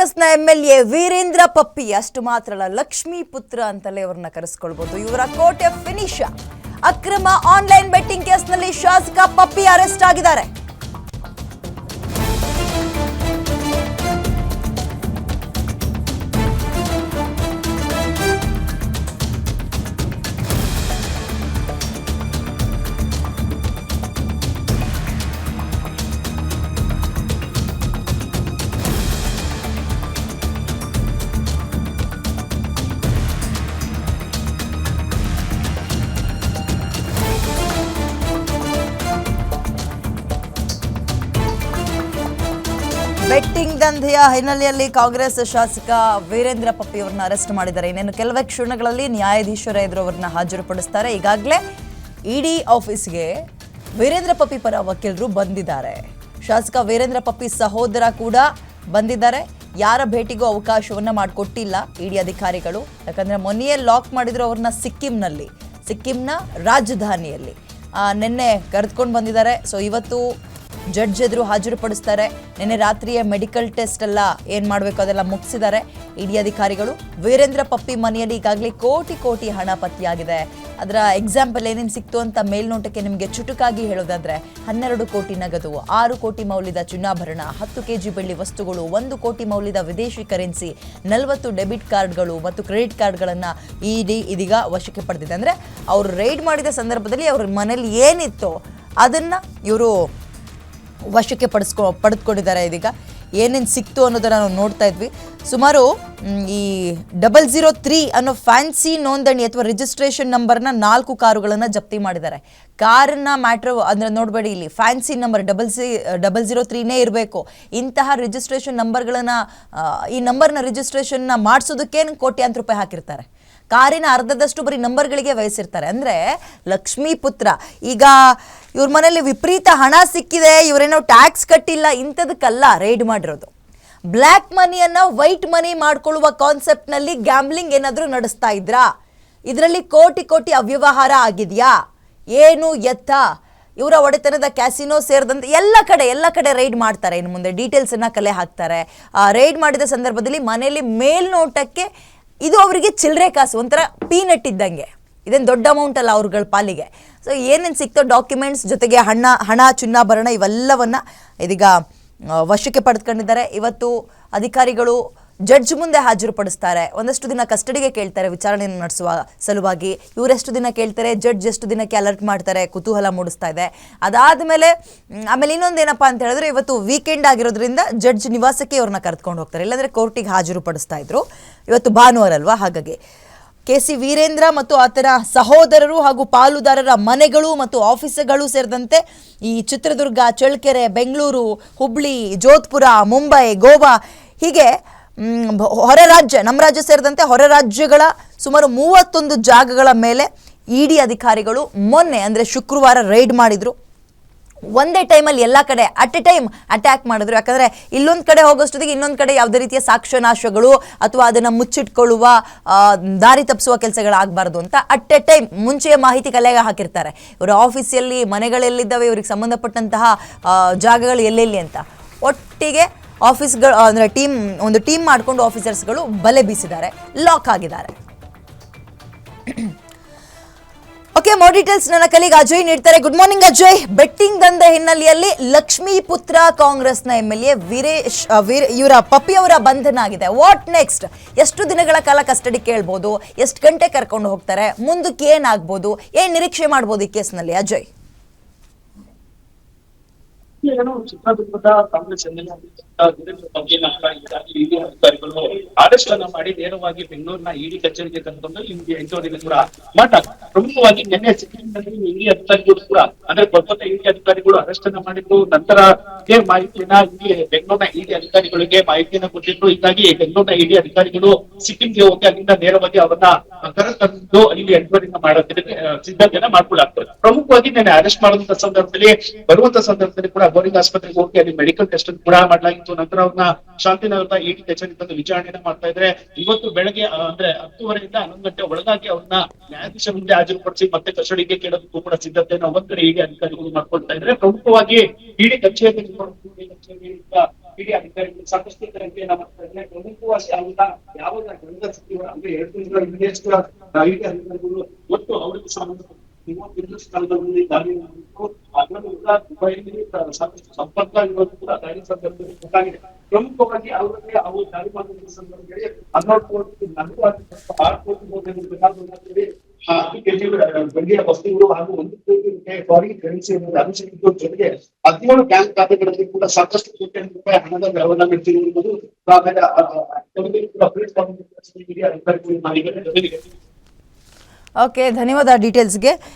ಕಾಂಗ್ರೆಸ್ನ M L A Veerendra Pappi, ಅಷ್ಟು ಮಾತ್ರ ಅಲ್ಲ, ಲಕ್ಷ್ಮೀ ಪುತ್ರ ಅಂತಲೇ ಇವರನ್ನ ಕರೆಸ್ಕೊಳ್ಬಹುದು ಇವರ ಕೋಟೆ ಫಿನಿಶ ಅಕ್ರಮ ಆನ್ಲೈನ್ ಬೆಟ್ಟಿಂಗ್ ಕೇಸ್ನಲ್ಲಿ ಶಾಸಕ ಪಪ್ಪಿ ಅರೆಸ್ಟ್ ಆಗಿದ್ದಾರೆ. ಬೆಟ್ಟಿಂಗ್ ದಂಧೆಯ ಹಿನ್ನೆಲೆಯಲ್ಲಿ ಕಾಂಗ್ರೆಸ್ ಶಾಸಕ ವೀರೇಂದ್ರ ಪಪ್ಪಿ ಅವರನ್ನ ಅರೆಸ್ಟ್ ಮಾಡಿದ್ದಾರೆ. ಇನ್ನೇನು ಕೆಲವೇ ಕ್ಷಣಗಳಲ್ಲಿ ನ್ಯಾಯಾಧೀಶರ ಎದುರು ಅವರನ್ನ ಹಾಜರುಪಡಿಸ್ತಾರೆ. ಈಗಾಗಲೇ ಇಡಿ ಆಫೀಸ್ಗೆ ವೀರೇಂದ್ರ ಪಪ್ಪಿ ಪರ ವಕೀಲರು ಬಂದಿದ್ದಾರೆ. ಶಾಸಕ ವೀರೇಂದ್ರ ಪಪ್ಪಿ ಸಹೋದರ ಕೂಡ ಬಂದಿದ್ದಾರೆ. ಯಾರ ಭೇಟಿಗೂ ಅವಕಾಶವನ್ನ ಮಾಡಿಕೊಟ್ಟಿಲ್ಲ ಇಡಿ ಅಧಿಕಾರಿಗಳು. ಯಾಕಂದ್ರೆ ಮೊನ್ನೆಯೇ ಲಾಕ್ ಮಾಡಿದ್ರು ಅವ್ರನ್ನ ಸಿಕ್ಕಿಂನಲ್ಲಿ, ಸಿಕ್ಕಿಂನ ರಾಜಧಾನಿಯಲ್ಲಿ ನಿನ್ನೆ ಕರೆದುಕೊಂಡು ಬಂದಿದ್ದಾರೆ. ಸೊ ಇವತ್ತು ಜಡ್ಜ್ ಎದುರು ಹಾಜರುಪಡಿಸ್ತಾರೆ. ನಿನ್ನೆ ರಾತ್ರಿಯ ಮೆಡಿಕಲ್ ಟೆಸ್ಟ್ ಎಲ್ಲ ಏನು ಮಾಡಬೇಕು ಅದೆಲ್ಲ ಮುಗಿಸಿದ್ದಾರೆ. ಇಡಿ ಅಧಿಕಾರಿಗಳು ವೀರೇಂದ್ರ ಪಪ್ಪಿ ಮನೆಯಲ್ಲಿ ಈಗಾಗಲೇ ಕೋಟಿ ಕೋಟಿ ಹಣ ಪತ್ತೆಯಾಗಿದೆ. ಅದರ ಎಕ್ಸಾಂಪಲ್ ಏನೇನು ಸಿಕ್ತು ಅಂತ ಮೇಲ್ನೋಟಕ್ಕೆ ನಿಮಗೆ ಚುಟುಕಾಗಿ ಹೇಳೋದಾದ್ರೆ, ಹನ್ನೆರಡು ಕೋಟಿ ನಗದು, ಆರು ಕೋಟಿ ಮೌಲ್ಯದ ಚಿನ್ನಾಭರಣ, ಹತ್ತು ಕೆಜಿ ಬೆಳ್ಳಿ ವಸ್ತುಗಳು, ಒಂದು ಕೋಟಿ ಮೌಲ್ಯದ ವಿದೇಶಿ ಕರೆನ್ಸಿ, ನಲವತ್ತು ಡೆಬಿಟ್ ಕಾರ್ಡ್ಗಳು ಮತ್ತು ಕ್ರೆಡಿಟ್ ಕಾರ್ಡ್ಗಳನ್ನು ಇಡಿ ಇದೀಗ ವಶಕ್ಕೆ ಪಡೆದಿದೆ. ಅಂದರೆ ಅವರು ರೈಡ್ ಮಾಡಿದ ಸಂದರ್ಭದಲ್ಲಿ ಅವ್ರ ಮನೇಲಿ ಏನಿತ್ತು ಅದನ್ನು ಇವರು ವಶಕ್ಕೆ ಪಡಿಸ್ಕೊ, ಪಡೆದುಕೊಂಡಿದ್ದಾರೆ ಇದೀಗ. ಏನೇನು ಸಿಕ್ತು ಅನ್ನೋದನ್ನು ನಾವು ನೋಡ್ತಾ ಇದ್ವಿ. ಸುಮಾರು ಈ ಡಬಲ್ ಜೀರೋ ತ್ರೀ ಅನ್ನೋ ಫ್ಯಾನ್ಸಿ ನೋಂದಣಿ ಅಥವಾ ರಿಜಿಸ್ಟ್ರೇಷನ್ ನಂಬರ್ನ ನಾಲ್ಕು ಕಾರುಗಳನ್ನು ಜಪ್ತಿ ಮಾಡಿದ್ದಾರೆ. ಕಾರನ್ನ ಮ್ಯಾಟ್ರ್ ಅಂದರೆ ನೋಡಬೇಡಿ ಇಲ್ಲಿ fancy number double C double zero ತ್ರೀನೇ ಇರಬೇಕು. ಇಂತಹ ರಿಜಿಸ್ಟ್ರೇಷನ್ ನಂಬರ್ಗಳನ್ನು ಈ ನಂಬರ್ನ ರಿಜಿಸ್ಟ್ರೇಷನ್ನ ಮಾಡಿಸೋದಕ್ಕೇನು ಕೋಟ್ಯಾಂತರ ರೂಪಾಯಿ ಹಾಕಿರ್ತಾರೆ. ಕಾರಿನ ಅರ್ಧದಷ್ಟು ಬರೀ ನಂಬರ್ಗಳಿಗೆ ವಹಿಸಿರ್ತಾರೆ ಅಂದರೆ ಲಕ್ಷ್ಮೀ ಪುತ್ರ, ಈಗ ಇವ್ರ ಮನೇಲಿ ವಿಪರೀತ ಹಣ ಸಿಕ್ಕಿದೆ, ಇವರೇನೋ ಟ್ಯಾಕ್ಸ್ ಕಟ್ಟಿಲ್ಲ, ಇಂಥದಕ್ಕಲ್ಲ ರೈಡ್ ಮಾಡಿರೋದು. ಬ್ಲ್ಯಾಕ್ ಮನಿಯನ್ನು ವೈಟ್ ಮನಿ ಮಾಡ್ಕೊಳ್ಳುವ ಕಾನ್ಸೆಪ್ಟ್ನಲ್ಲಿ ಗ್ಯಾಮ್ಲಿಂಗ್ ಏನಾದರೂ ನಡೆಸ್ತಾ ಇದ್ರಾ? ಇದರಲ್ಲಿ ಕೋಟಿ ಕೋಟಿ ಅವ್ಯವಹಾರ ಆಗಿದೆಯಾ? ಏನು ಎತ್ತ? ಇವರ ಒಡೆತನದ ಕ್ಯಾಸಿನೋ ಸೇರಿದಂತೆ ಎಲ್ಲ ಕಡೆ ಎಲ್ಲ ಕಡೆ ರೈಡ್ ಮಾಡ್ತಾರೆ. ಇನ್ನು ಮುಂದೆ ಡೀಟೇಲ್ಸನ್ನು ಕಲೆ ಹಾಕ್ತಾರೆ. ರೈಡ್ ಮಾಡಿದ ಸಂದರ್ಭದಲ್ಲಿ ಮನೆಯಲ್ಲಿ ಮೇಲ್ನೋಟಕ್ಕೆ ಇದು ಅವರಿಗೆ ಚಿಲ್ಲರೆ ಕಾಸು, ಒಂಥರ ಪೀನಟ್ ಇದ್ದಂಗೆ. ಇದೇನು ದೊಡ್ಡ ಅಮೌಂಟ್ ಅಲ್ಲ ಅವ್ರಗಳ ಪಾಲಿಗೆ. ಸೊ ಏನೇನು ಸಿಕ್ತೋ ಡಾಕ್ಯುಮೆಂಟ್ಸ್ ಜೊತೆಗೆ ಹಣ ಹಣ ಚಿನ್ನಾಭರಣ ಇವೆಲ್ಲವನ್ನ ಇದೀಗ ವಶಕ್ಕೆ ಪಡೆದುಕೊಂಡಿದ್ದಾರೆ. ಇವತ್ತು ಅಧಿಕಾರಿಗಳು ಜಡ್ಜ್ ಮುಂದೆ ಹಾಜರುಪಡಿಸ್ತಾರೆ. ಒಂದಷ್ಟು ದಿನ ಕಸ್ಟಡಿಗೆ ಕೇಳ್ತಾರೆ, ವಿಚಾರಣೆಯನ್ನು ನಡೆಸುವ ಸಲುವಾಗಿ. ಇವರೆಷ್ಟು ದಿನ ಕೇಳ್ತಾರೆ, ಜಡ್ಜ್ ಎಷ್ಟು ದಿನಕ್ಕೆ ಅಲರ್ಟ್ ಮಾಡ್ತಾರೆ, ಕುತೂಹಲ ಮೂಡಿಸ್ತಾ ಇದೆ. ಅದಾದ ಮೇಲೆ ಆಮೇಲೆ ಇನ್ನೊಂದೇನಪ್ಪ ಅಂತ ಹೇಳಿದ್ರೆ, ಇವತ್ತು ವೀಕೆಂಡ್ ಆಗಿರೋದ್ರಿಂದ ಜಡ್ಜ್ ನಿವಾಸಕ್ಕೆ ಇವ್ರನ್ನ ಕರೆದುಕೊಂಡು ಹೋಗ್ತಾರೆ. ಇಲ್ಲಾಂದ್ರೆ ಕೋರ್ಟಿಗೆ ಹಾಜರುಪಡಿಸ್ತಾ ಇದ್ರು. ಇವತ್ತು ಭಾನುವಾರ ಅಲ್ವಾ? ಹಾಗಾಗಿ. ಕೆ ಸಿ ವೀರೇಂದ್ರ ಮತ್ತು ಆತನ ಸಹೋದರರು ಹಾಗೂ ಪಾಲುದಾರರ ಮನೆಗಳು ಮತ್ತು ಆಫೀಸ್ಗಳು ಸೇರಿದಂತೆ ಈ ಚಿತ್ರದುರ್ಗ, ಚಳ್ಳಕೆರೆ, ಬೆಂಗಳೂರು, ಹುಬ್ಳಿ, ಜೋಧ್ಪುರ, ಮುಂಬೈ, ಗೋವಾ ಹೀಗೆ ಹೊರ ರಾಜ್ಯ, ನಮ್ಮ ರಾಜ್ಯ ಸೇರಿದಂತೆ ಹೊರ ರಾಜ್ಯಗಳ ಸುಮಾರು ಮೂವತ್ತೊಂದು ಜಾಗಗಳ ಮೇಲೆ ಇಡಿ ಅಧಿಕಾರಿಗಳು ಮೊನ್ನೆ, ಅಂದರೆ ಶುಕ್ರವಾರ ರೈಡ್ ಮಾಡಿದರು. ಒಂದೇ ಟೈಮಲ್ಲಿ ಎಲ್ಲ ಕಡೆ ಅಟ್ ಎ ಟೈಮ್ ಅಟ್ಯಾಕ್ ಮಾಡಿದ್ರು. ಯಾಕಂದರೆ ಇಲ್ಲೊಂದು ಕಡೆ ಹೋಗೋಷ್ಟೊತ್ತಿಗೆ ಇನ್ನೊಂದು ಕಡೆ ಯಾವುದೇ ರೀತಿಯ ಸಾಕ್ಷ್ಯನಾಶಗಳು ಅಥವಾ ಅದನ್ನು ಮುಚ್ಚಿಟ್ಕೊಳ್ಳುವ ದಾರಿ ತಪ್ಪಿಸುವ ಕೆಲಸಗಳಾಗಬಾರ್ದು ಅಂತ ಅಟ್ ಎ ಟೈಮ್ ಮುಂಚೆಯೇ ಮಾಹಿತಿ ಕಲೆಗೆ ಹಾಕಿರ್ತಾರೆ. ಇವರ ಆಫೀಸಲ್ಲಿ ಮನೆಗಳೆಲ್ಲಿದ್ದಾವೆ, ಇವ್ರಿಗೆ ಸಂಬಂಧಪಟ್ಟಂತಹ ಜಾಗಗಳು ಎಲ್ಲೆಲ್ಲಿ ಅಂತ. ಒಟ್ಟಿಗೆ ಆಫೀಸ್ಗಳು, ಅಂದರೆ ಟೀಮ್, ಒಂದು ಟೀಮ್ ಮಾಡಿಕೊಂಡು ಆಫೀಸರ್ಸ್ಗಳು ಬಲೆ ಬೀಸಿದ್ದಾರೆ, ಲಾಕ್ ಆಗಿದ್ದಾರೆ. ಓಕೆ ಮೋರ್ ಡೀಟೇಲ್ಸ್ ನನ್ನ ಕಲಿಗೆ ಅಜಯ್ ನೀಡ್ತಾರೆ. Good morning Ajay. ಬೆಟ್ಟಿಂಗ್ ದಂಧೆ ಹಿನ್ನೆಲೆಯಲ್ಲಿ ಲಕ್ಷ್ಮೀ ಪುತ್ರ ಕಾಂಗ್ರೆಸ್ನ ಎಂ ಎಲ್ ಎ ವೀರೇಶ್ ಇವರ ಪಪ್ಪಿ ಅವರ ಬಂಧನ ಆಗಿದೆ ವಾಟ್ ನೆಕ್ಸ್ಟ್ ಎಷ್ಟು ದಿನಗಳ ಕಾಲ ಕಸ್ಟಡಿ ಕೇಳ್ಬೋದು? ಎಷ್ಟು ಗಂಟೆ ಕರ್ಕೊಂಡು ಹೋಗ್ತಾರೆ? ಮುಂದಕ್ಕೆ ಏನಾಗ್ಬೋದು? ಏನ್ ನಿರೀಕ್ಷೆ ಮಾಡ್ಬೋದು ಈ ಕೇಸ್ನಲ್ಲಿ, ಅಜಯ್? ಬಗ್ಗೆ ಇಡಿ ಅಧಿಕಾರಿಗಳು ಮಾಡಿ ನೇರವಾಗಿ ಬೆಂಗಳೂರಿನ ಇಡಿ ಕಚೇರಿಗೆ ಕರೆದುಕೊಂಡು ನಿಮ್ಗೆ ಎಂಟು ದಿನ ಕೂಡ ಮಾಟ ಪ್ರಮುಖವಾಗಿ ನಿನ್ನೆ ಸಿಕ್ಕಿಂನಲ್ಲಿ ಇಡಿ ಅಧಿಕಾರಿಗಳು ಕೂಡ, ಅಂದ್ರೆ ಕೊಲ್ಕತ್ತಾ ಇಡಿ ಅಧಿಕಾರಿಗಳು ಅರೆಸ್ಟ್ ಅನ್ನ ನಂತರ ಇದೇ ಮಾಹಿತಿಯನ್ನ ಇಲ್ಲಿ ಬೆಂಗಳೂರಿನ ಇಡಿ ಅಧಿಕಾರಿಗಳಿಗೆ ಮಾಹಿತಿಯನ್ನ ಕೊಟ್ಟಿದ್ರು. ಹೀಗಾಗಿ ಬೆಂಗಳೂರಿನ ಇಡಿ ಅಧಿಕಾರಿಗಳು ಸಿಕ್ಕಿಂಗೆ ಹೋಗಿ ಅಲ್ಲಿಂದ ನೇರವಾಗಿ ಅವರನ್ನ ಕರೆತಂದು ಇಲ್ಲಿ ಎನ್ಕ್ವೈರಿನ ಮಾಡೋದಕ್ಕೆ ಆ, ಸಿದ್ಧತೆಯನ್ನ ಮಾಡ್ಕೊಳ್ಳಾಗ್ತದೆ. ಪ್ರಮುಖವಾಗಿ ನಾನು ಅರೆಸ್ಟ್ ಮಾಡುವಂತ ಸಂದರ್ಭದಲ್ಲಿ ಬರುವಂತ ಸಂದರ್ಭದಲ್ಲಿ ಕೂಡ ಬೋರಿಂಗ್ ಆಸ್ಪತ್ರೆಗೆ ಹೋಗಿ ಅಲ್ಲಿ ಮೆಡಿಕಲ್ ಟೆಸ್ಟ್ ಕೂಡ ಮಾಡಲಾಗಿತ್ತು. ನಂತರ ಅವ್ರನ್ನ ಶಾಂತಿನಗರದ ಇಡಿ ಕಚೇರಿ ತಂದು ಮಾಡ್ತಾ ಇದ್ರೆ ಇವತ್ತು ಬೆಳಗ್ಗೆ ಅಂದ್ರೆ ಹತ್ತುವರೆಯಿಂದ ಹನ್ನೊಂದು ಗಂಟೆ ಒಳಗಾಗಿ ಅವ್ರನ್ನ ನ್ಯಾಯಾಧೀಶ ಮುಂದೆ ಹಾಜರುಪಡಿಸಿ ಮತ್ತೆ ಕಸ್ಟಡಿಗೆ ಕೇಳೋದಕ್ಕೂ ಕೂಡ ಸಿದ್ಧತೆಯನ್ನ ಒಂದ್ ಕಡೆ ಇಡಿ ಅಧಿಕಾರಿಗಳು ಮಾಡ್ಕೊಳ್ತಾ ಇದ್ರೆ ಪ್ರಮುಖವಾಗಿ ಇಡಿ ಕಚೇರಿ ಕಚೇರಿಯಿಂದ ಇಡೀ ಅಧಿಕಾರಿಗಳು ಸಾಕಷ್ಟು ತನಿಖೆಯನ್ನ ಮಾಡ್ತಾರೆ ಪ್ರಮುಖವಾಗಿ ಅಂತ ಯಾವಾಗ ಗಂಧ ಸಚಿವರು ಅಂದ್ರೆ ಎರಡು ತಿಂಗಳ ಹಿಂದೆಷ್ಟು ಐಟಿ ಅಧಿಕಾರಿಗಳು ಮತ್ತು ಅವರಿಗೆ ಸಂಬಂಧಪಟ್ಟ ಮೂವತ್ತೊಂದು ಸ್ಥಳದಲ್ಲಿ ದಾಳಿ ಮಾಡಿದ್ದು ಅದರಲ್ಲೂ ಕೂಡ ದುಬೈನಲ್ಲಿ ಸಾಕಷ್ಟು ಸಂಪರ್ಕ ಇರೋದು ಕೂಡ ದಾಳಿ ಸಂದರ್ಭದಲ್ಲಿ ಗೊತ್ತಾಗಿದೆ. ಪ್ರಮುಖವಾಗಿ ಅವರಿಗೆ ಅವರು ದಾಳಿ ಮಾಡುವ ಸಂದರ್ಭದಲ್ಲಿ ಹನ್ನೆರಡು ಕೋಟಿ, ನಲವತ್ತು, ಆರು ಕೋಟಿ ರೂಪಾಯಿ ಬೇಕಾಗುತ್ತದೆ ಹತ್ತು ಕೆಜಿ ಬೆಳ್ಳಿಯ ವಸ್ತುಗಳು ಹಾಗೂ ಒಂದು ಕೋಟಿ ರೂಪಾಯಿ ಫಾರಿನ್ ಕರೆನ್ಸಿ ಅನುಸರಿಸುವ ಜೊತೆಗೆ ಹದಿನೇಳು ಬ್ಯಾಂಕ್ ಖಾತೆಗಳಲ್ಲಿ ಕೂಡ ಸಾಕಷ್ಟು ಕೋಟ್ಯಾಂತರ ರೂಪಾಯಿ ಹಣದ ವ್ಯವಹಾರ ನಡೆಸಿರುವುದು ಆಮೇಲೆ ಆ- ಆ- ಆ ಜೊತೆಗೆ ಕೂಡ ಪ್ರಿಂಟ್ ಅಧಿಕಾರಿಗಳು ಮಾಡಿದ್ದಾರೆ ಜೊತೆಗೆ ಓಕೆ ಧನ್ಯವಾದ ಡೀಟೇಲ್ಸ್ಗೆ